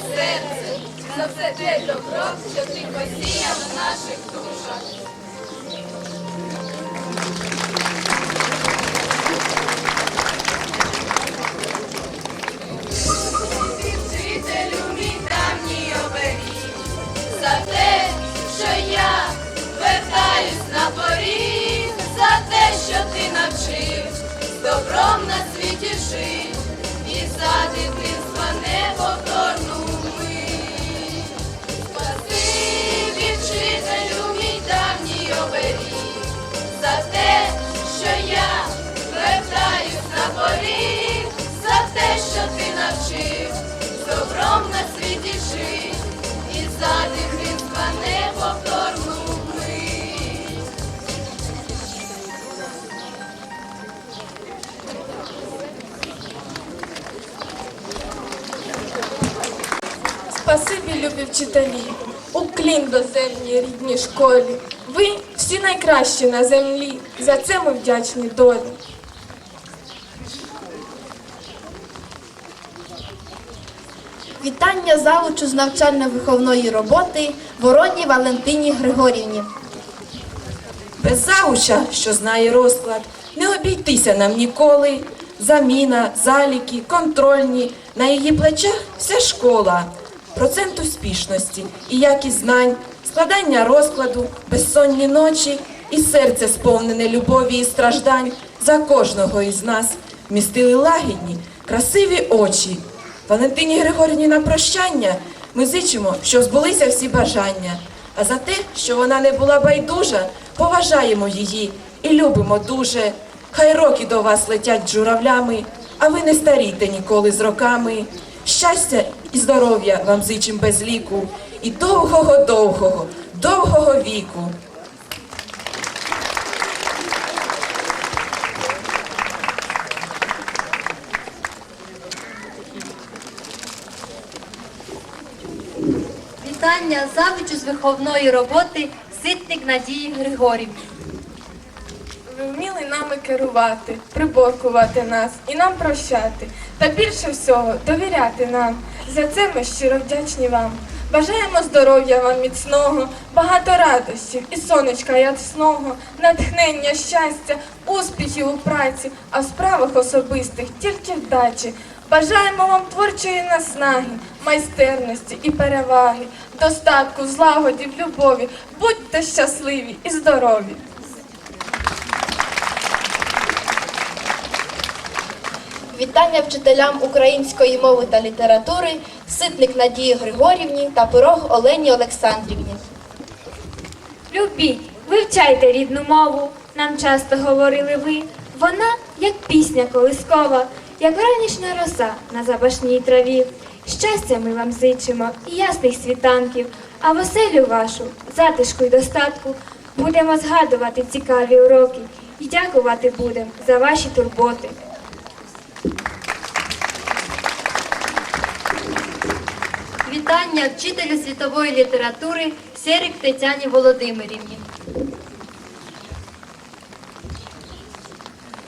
серце, за все те добро, що ти посіяв в наших душах. Вчителі, уклін до землі рідній школі. Ви всі найкращі на землі. За це ми вдячні долі. Вітання залучу з навчально-виховної роботи Вороні Валентині Григорівні. Без зауча, що знає розклад, не обійтися нам ніколи. Заміна, заліки, контрольні, на її плечах вся школа. Процент успішності і якість знань, складання розкладу, безсонні ночі і серце сповнене любові і страждань за кожного із нас містили лагідні, красиві очі. Валентині Григорівні на прощання ми зичимо, щоб збулися всі бажання. А за те, що вона не була байдужа, поважаємо її і любимо дуже. Хай роки до вас летять журавлями, а ви не старійте ніколи з роками. Щастя і здоров'я вам зичим без ліку, і довгого, довгого, довгого віку. Вітання завучу з виховної роботи Ситник Надії Григорівні. Ви вміли нами керувати, приборкувати нас і нам прощати. Та більше всього довіряти нам. За це ми щиро вдячні вам. Бажаємо здоров'я вам міцного, багато радощів і сонечка ясного, натхнення, щастя, успіхів у праці, а в справах особистих тільки вдачі. Бажаємо вам творчої наснаги, майстерності і переваги, достатку, злагоді, любові. Будьте щасливі і здорові! Вітання вчителям української мови та літератури Ситник Надії Григорівні та Пирог Олені Олександрівні. Любіть, вивчайте рідну мову, нам часто говорили ви. Вона, як пісня колискова, як ранішня роса на запашній траві. Щастя ми вам зичимо і ясних світанків, а в оселю вашу, затишку й достатку, будемо згадувати цікаві уроки і дякувати будемо за ваші турботи. Вітання вчителю світової літератури Серик Тетяні Володимирівні.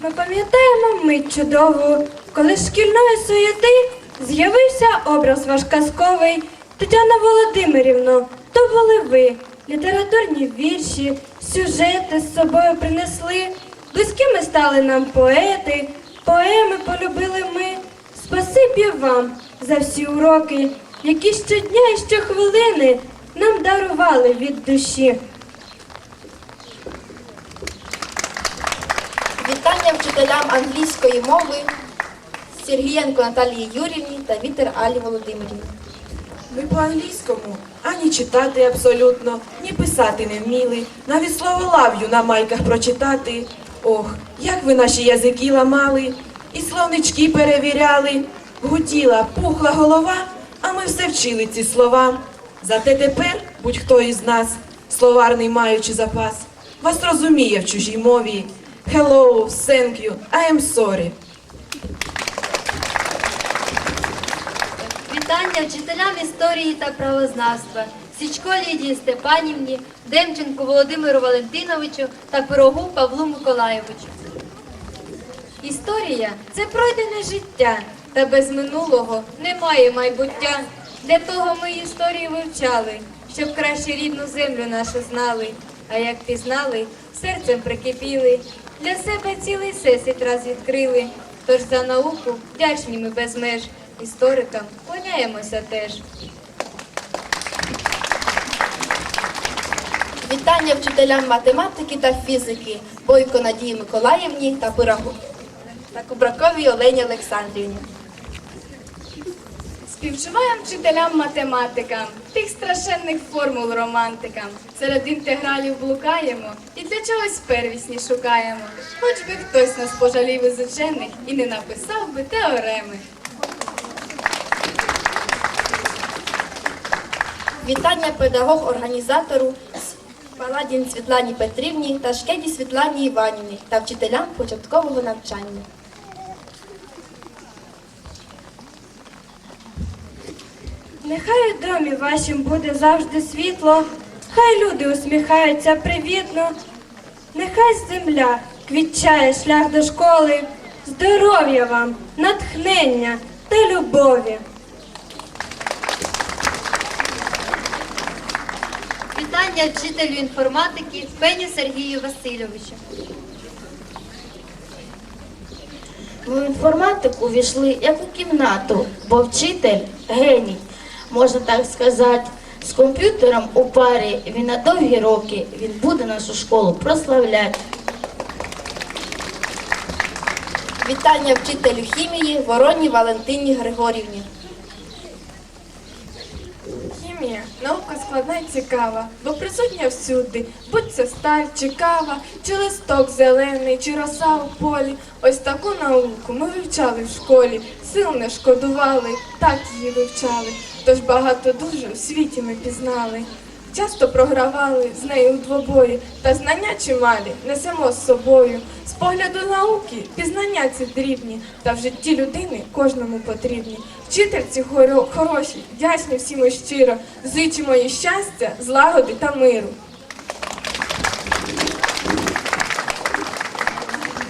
Ми пам'ятаємо мить чудову, коли шкільної суєти з'явився образ ваш казковий. Тетяна Володимирівно, то були ви. Літературні вірші, сюжети з собою принесли. Близькими стали нам поети, поеми полюбили ми. Спасибі вам за всі уроки, які щодня і щохвилини нам дарували від душі. Вітання вчителям англійської мови Сергієнко Наталії Юрівні та Вітер Алі Володимирівні. Ви по-англійському ані читати абсолютно, ні писати не вміли, навіть слово лав'ю на майках прочитати. Ох, як ви наші язики ламали, і словнички перевіряли. Гуділа, пухла голова, а ми все вчили ці слова. Зате тепер будь-хто із нас, словарний маючи запас, вас розуміє в чужій мові. Hello, thank you, I am sorry. Вітання вчителям історії та правознавства Січко Лідії Степанівні, Демченку Володимиру Валентиновичу та Пирогу Павлу Миколаєвичу. Історія це пройдене життя, та без минулого немає майбуття. Для того ми історію вивчали, щоб краще рідну землю нашу знали. А як пізнали, серцем прикипіли, для себе цілий всесвіт раз відкрили. Тож за науку вдячні ми без меж, історикам клоняємося теж. Вітання вчителям математики та фізики Бойко Надії Миколаївні та Кубраковій Олені Олександрівні. Співчуваємо вчителям математикам, тих страшенних формул романтикам. Серед інтегралів блукаємо і для чогось первісні шукаємо. Хоч би хтось нас пожалів із учених і не написав би теореми. Вітання педагог-організатору Паладін Світлані Петрівні та Шкеді Світлані Іванівні та вчителям початкового навчання. Нехай у домі вашім буде завжди світло, хай люди усміхаються привітно, нехай земля квітчає шлях до школи, здоров'я вам, натхнення та любові. Вітання вчителю інформатики Пеню Сергію Васильовичу. В інформатику війшли як у кімнату, бо вчитель геній, можна так сказати. З комп'ютером у парі він на довгі роки він буде нашу школу прославляти. Вітання вчителю хімії Вороні Валентині Григорівні. Хімія наука складна і цікава, бо присутня всюди, будь це сталь чи кава, чи листок зелений, чи роса у полі. Ось таку науку ми вивчали в школі, сил не шкодували, так її вивчали. Тож багато дуже в світі ми пізнали. Часто програвали з нею у двобої, та знання чималі несемо з собою. З погляду науки пізнання ці дрібні, та в житті людини кожному потрібні. Вчительці хоро- хороші, вдячні всім і щиро, зичимо їй щастя, злагоди та миру.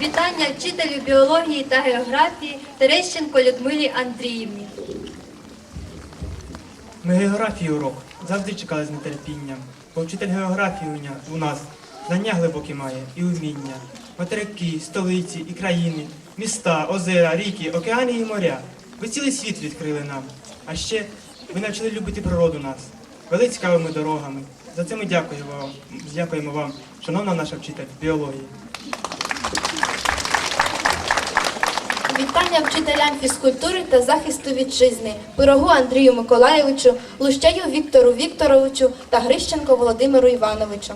Вітання вчителю біології та географії Терещенко Людмилі Андріївні. Ми географії урок завжди чекали з нетерпінням, бо вчитель географії у нас знання глибокі має і уміння. Материки, столиці і країни, міста, озера, ріки, океани і моря. Ви цілий світ відкрили нам. А ще ви навчили любити природу нас, вели цікавими дорогами. За це ми дякуємо вам, дякуємо вам, шановна наша вчитель біології. Вітання вчителям фізкультури та захисту вітчизни Пирогу Андрію Миколаєвичу, Лущаю Віктору Вікторовичу та Грищенко Володимиру Івановичу.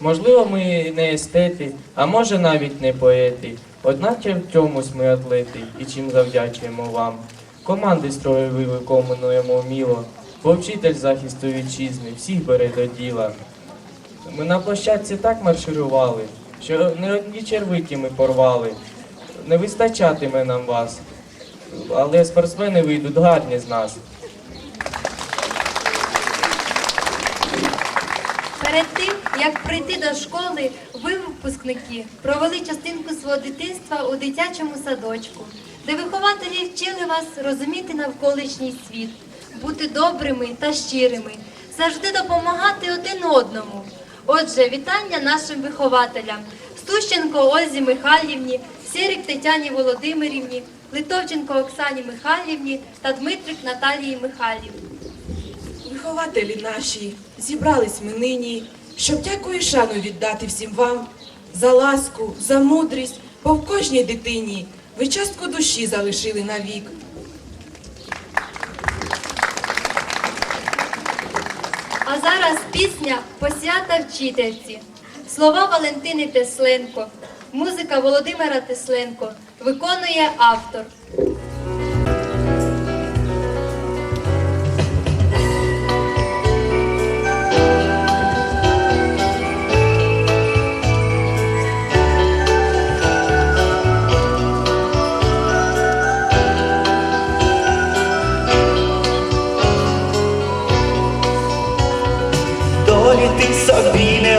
Можливо, ми не естети, а може навіть не поети. Одначе в чомусь ми атлети і чим завдячуємо вам. Команди строєві виконуємо вміло, бо вчитель захисту вітчизни всіх бере до діла. Ми на площадці так марширували, що не одні червики ми порвали. Не вистачатиме нам вас, але спортсмени вийдуть гарні з нас. Перед тим, як прийти до школи, ви, випускники, провели частинку свого дитинства у дитячому садочку, де вихователі вчили вас розуміти навколишній світ, бути добрими та щирими, завжди допомагати один одному. Отже, вітання нашим вихователям Стущенко Ользі Михайлівні, Сірик Тетяні Володимирівні, Литовченко Оксані Михайлівні та Дмитрик Наталії Михайлівні. Вихователі наші, зібрались ми нині, щоб дякую і шану віддати всім вам за ласку, за мудрість, бо в кожній дитині ви частку душі залишили навік. А зараз пісня Посвята вчительці. Слова Валентини Тесленко, музика Володимира Тесленко. Виконує автор. Долі ти собі не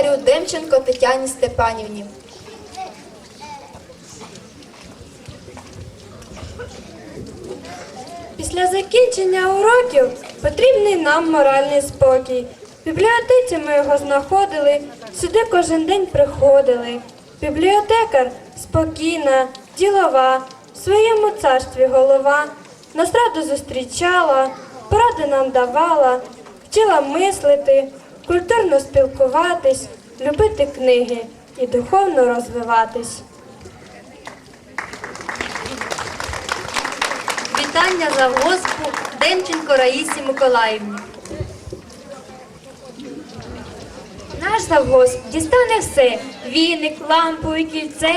бібліотекарю Демченко Тетяні Степанівні. Після закінчення уроків потрібний нам моральний спокій. В бібліотеці ми його знаходили, сюди кожен день приходили. Бібліотекар спокійна, ділова, в своєму царстві голова, нас радо зустрічала, поради нам давала, вчила мислити, культурно спілкуватись, любити книги і духовно розвиватись. Вітання завгоспу Демченко Раїсі Миколаївні. Наш завгосп дістане все віник, лампу і кільце,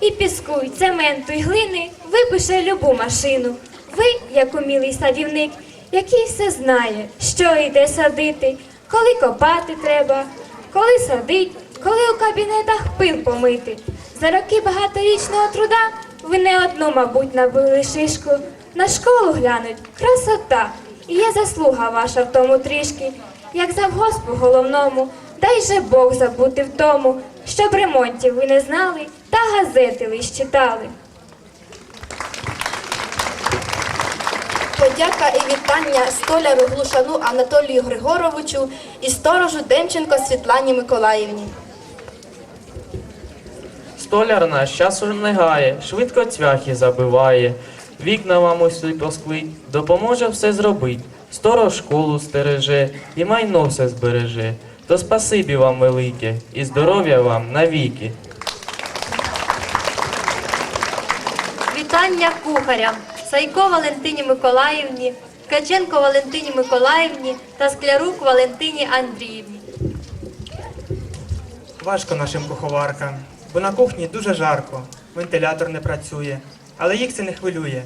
і піску, і цементу, і глини випише любу машину. Ви, як умілий садівник, який все знає, що йде садити, коли копати треба, коли садить, коли у кабінетах пил помити. За роки багаторічного труда ви не одну, мабуть, набили шишку. На школу глянуть красота, і є заслуга ваша в тому трішки, як завгоспу головному. Дай же Бог забути в тому, щоб ремонтів ви не знали, та газети лиш читали. Подяка і вітання столяру Глушану Анатолію Григоровичу і сторожу Демченко Світлані Миколаївні. Столяр наш часу не гає, швидко цвяхи забиває. Вікна вам усі посклить, допоможе все зробить. Сторож школу стереже і майно все збереже. То спасибі вам велике і здоров'я вам навіки. Вітання кухарям Сайко Валентині Миколаївні, Ткаченко Валентині Миколаївні та Склярук Валентині Андріївні. Важко нашим куховаркам, бо на кухні дуже жарко, вентилятор не працює, але їх це не хвилює.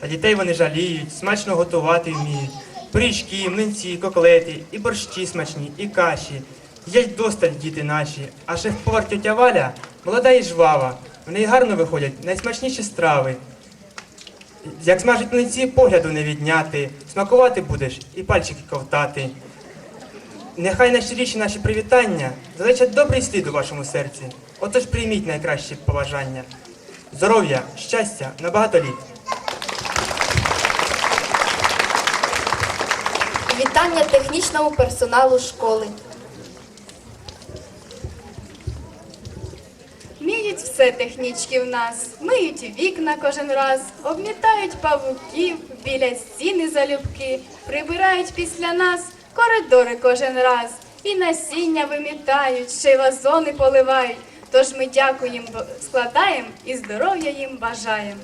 Та дітей вони жаліють, смачно готувати вміють. Пиріжки, млинці, коклети, і борщі смачні, і каші. Їдять досталь діти наші, а шеф-повар тьотя Валя молода і жвава. В неї гарно виходять найсмачніші страви. Як смажуть млинці, погляду не відняти, смакувати будеш і пальчики ковтати. Нехай найщиріші наші привітання залишать добрий слід у вашому серці. Отож прийміть найкращі побажання. Здоров'я, щастя, на багато літ. Вітання технічному персоналу школи. Вміють все технічки в нас, миють вікна кожен раз, обмітають павуків, біля стіни залюбки, прибирають після нас коридори кожен раз, і насіння вимітають, ще й вазони поливають. Тож ми дякуємо, складаємо і здоров'я їм бажаємо.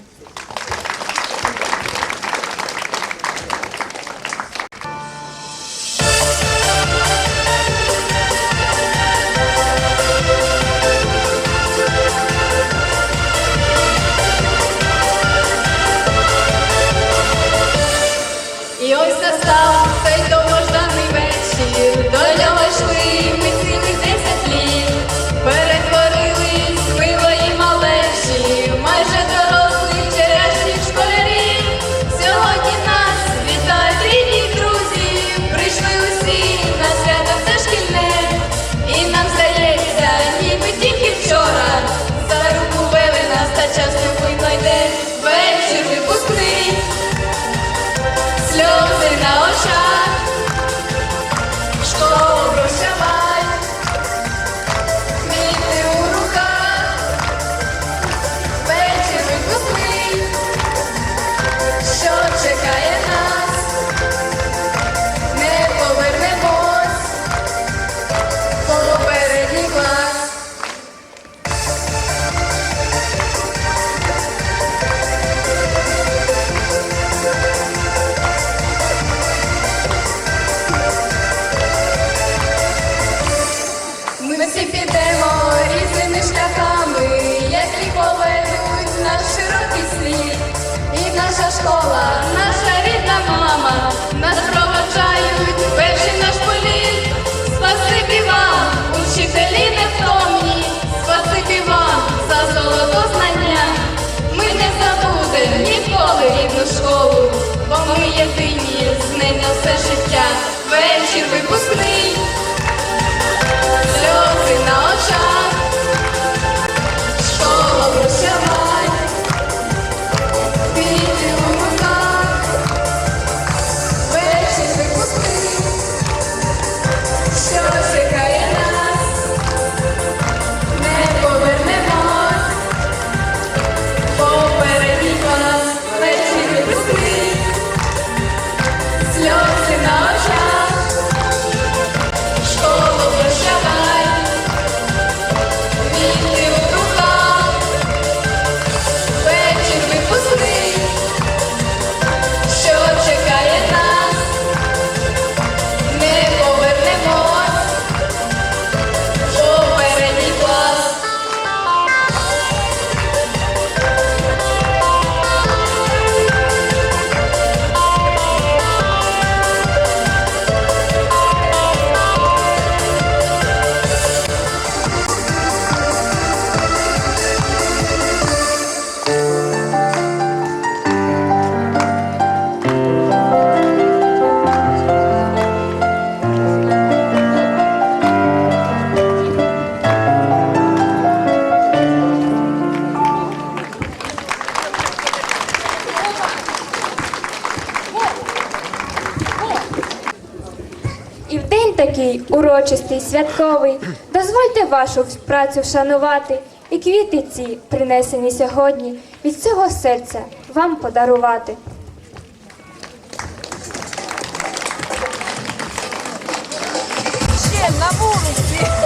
На все життя. Вечір випускний. святковий, дозвольте вашу працю вшанувати і квіти ці, принесені сьогодні, від цього серця вам подарувати. Ще на вулиці!